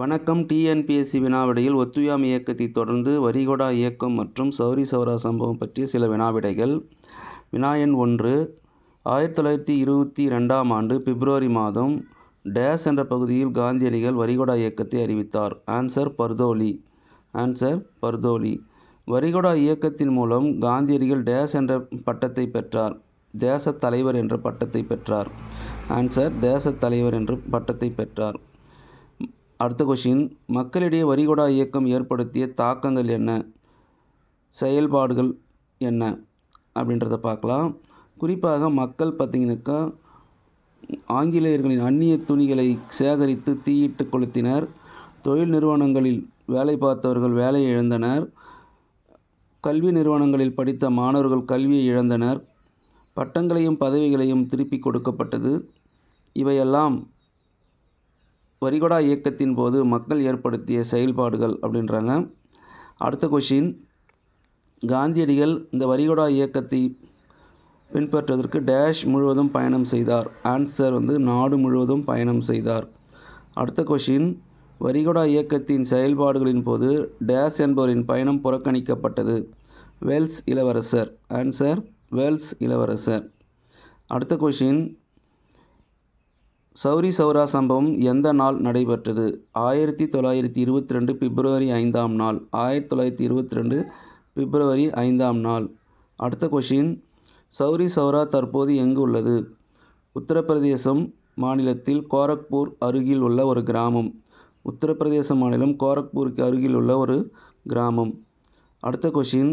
வணக்கம். டிஎன்பிஎஸ்சி வினாவிடையில் ஒத்துயாம் இயக்கத்தை தொடர்ந்து வரிகொடா இயக்கம் மற்றும் சௌரி சௌரா சம்பவம் பற்றிய சில வினாவிடைகள். வினாயன் ஒன்று. ஆயிரத்தி தொள்ளாயிரத்தி இருபத்தி ரெண்டாம் ஆண்டு பிப்ரவரி மாதம் டேஸ் என்ற பகுதியில் காந்தியடிகள் வரிகொடா இயக்கத்தை அறிவித்தார். ஆன்சர் பர்தோலி. ஆன்சர் பர்தோலி. வரிகொடா இயக்கத்தின் மூலம் காந்தியடிகள் டேஸ் என்ற பட்டத்தை பெற்றார். தேசத் தலைவர் என்ற பட்டத்தை பெற்றார். ஆன்சர் தேசத் தலைவர் என்ற பட்டத்தை பெற்றார். அடுத்த கொஷின் மக்களிடையே வரிகொடா இயக்கம் ஏற்படுத்திய தாக்கங்கள் என்ன? செயல்பாடுகள் என்ன? அப்படின்றத பார்க்கலாம். குறிப்பாக மக்கள் பார்த்திங்கனாக்கா ஆங்கிலேயர்களின் அந்நிய துணிகளை சேகரித்து தீயிட்டு கொளுத்தினர். தொழில் நிறுவனங்களில் வேலை பார்த்தவர்கள் வேலையை இழந்தனர். கல்வி நிறுவனங்களில் படித்த மாணவர்கள் கல்வியை இழந்தனர். பட்டங்களையும் பதவிகளையும் திருப்பி கொடுக்கப்பட்டது. இவையெல்லாம் வரிகொடா இயக்கத்தின் போது மக்கள் ஏற்படுத்திய செயல்பாடுகள் அப்படின்றாங்க. அடுத்த கொஷின் காந்தியடிகள் இந்த வரிகொடா இயக்கத்தை பின்பற்றுவதற்கு டேஷ் முழுவதும் பயணம் செய்தார். ஆன்சர் வந்து நாடு முழுவதும் பயணம் செய்தார். அடுத்த கொஷின் வரிகொடா இயக்கத்தின் செயல்பாடுகளின் போது டேஷ் என்பவரின் பயணம் புறக்கணிக்கப்பட்டது. வேல்ஸ் இளவரசர். ஆன்சர் வேல்ஸ் இளவரசர். அடுத்த கொஷின் சௌரி சௌரா சம்பவம் எந்த நாள் நடைபெற்றது? ஆயிரத்தி தொள்ளாயிரத்தி இருபத்தி ரெண்டு பிப்ரவரி ஐந்தாம் நாள். ஆயிரத்தி தொள்ளாயிரத்தி இருபத்தி ரெண்டு பிப்ரவரி ஐந்தாம் நாள். அடுத்த கொஷின் சௌரி சௌரா தற்போது எங்கு உள்ளது? உத்தரப்பிரதேசம் மாநிலத்தில் கோரக்பூர் அருகில் உள்ள ஒரு கிராமம். உத்தரப்பிரதேச மாநிலம் கோரக்பூருக்கு அருகில் உள்ள ஒரு கிராமம். அடுத்த கொஷின்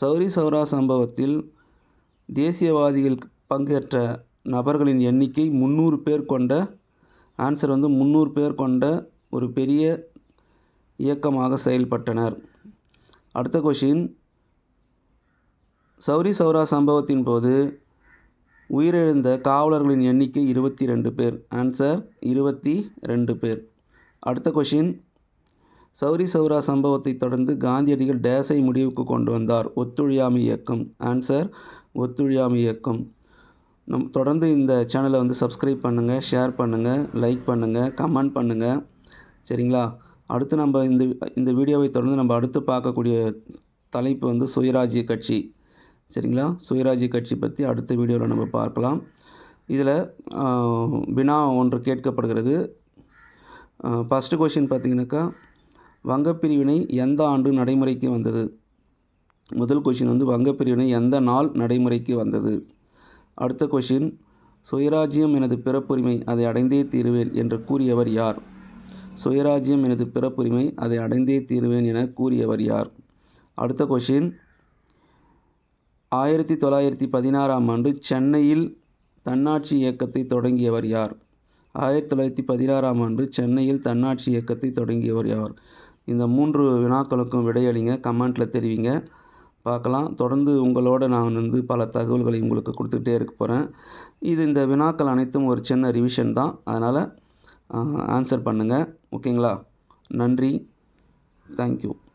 சௌரி சௌரா சம்பவத்தில் தேசியவாதிகள் பங்கேற்ற நபர்களின் எண்ணிக்கை முந்நூறு பேர் கொண்ட ஆன்சர் வந்து முந்நூறு பேர் கொண்ட ஒரு பெரிய இயக்கமாக செயல்பட்டனர். அடுத்த கொஷின் சௌரி சௌரா சம்பவத்தின் போது உயிரிழந்த காவலர்களின் எண்ணிக்கை இருபத்தி ரெண்டு பேர். ஆன்சர் இருபத்தி ரெண்டு பேர். அடுத்த கொஷின் சௌரி சௌரா சம்பவத்தை தொடர்ந்து காந்தியடிகள் டேஸை முடிவுக்கு கொண்டு வந்தார். ஒத்துழையாமை இயக்கம். ஆன்சர் ஒத்துழையாமை இயக்கம். நம் தொடர்ந்து இந்த சேனலை வந்து சப்ஸ்கிரைப் பண்ணுங்கள் ஷேர் பண்ணுங்கள் லைக் பண்ணுங்கள் கமெண்ட் பண்ணுங்கள் சரிங்களா? அடுத்து நம்ம இந்த இந்த வீடியோவை தொடர்ந்து நம்ம அடுத்து பார்க்கக்கூடிய தலைப்பு வந்து சுயராஜ்ய கட்சி. சரிங்களா? சுயராஜ்ய கட்சி பற்றி அடுத்த வீடியோவில் நம்ம பார்க்கலாம். இதில் வினா ஒன்று கேட்கப்படுகிறது. ஃபஸ்ட்டு கொஷின் பார்த்திங்கனாக்கா வங்கப்பிரிவினை எந்த ஆண்டு நடைமுறைக்கு வந்தது? முதல் கொஷின் வந்து வங்கப்பிரிவினை எந்த நாள் நடைமுறைக்கு வந்தது? அடுத்த கொஷின் சுயராஜ்யம் எனது பிறப்புரிமை அதை அடைந்தே தீருவேன் என்று கூறியவர் யார்? சுயராஜ்யம் எனது பிறப்புரிமை அதை அடைந்தே தீருவேன் என கூறியவர் யார்? அடுத்த கொஷின் ஆயிரத்தி தொள்ளாயிரத்தி பதினாறாம் ஆண்டு சென்னையில் தன்னாட்சி இயக்கத்தை தொடங்கியவர் யார்? ஆயிரத்தி தொள்ளாயிரத்தி பதினாறாம் ஆண்டு சென்னையில் தன்னாட்சி இயக்கத்தை தொடங்கியவர் யார்? இந்த மூன்று வினாக்களுக்கும் விடையளிங்க கமெண்ட்டில் தெரிவிங்க. பார்க்கலாம். தொடர்ந்து உங்களோட நான் வந்து பல தகவல்களை உங்களுக்கு கொடுத்துக்கிட்டே இருக்க போகிறேன் இது இந்த வினாக்கள் அனைத்தும் ஒரு சின்ன ரிவிஷன் தான். அதனால் ஆன்சர் பண்ணுங்கள் ஓகேங்களா? நன்றி. தேங்க்யூ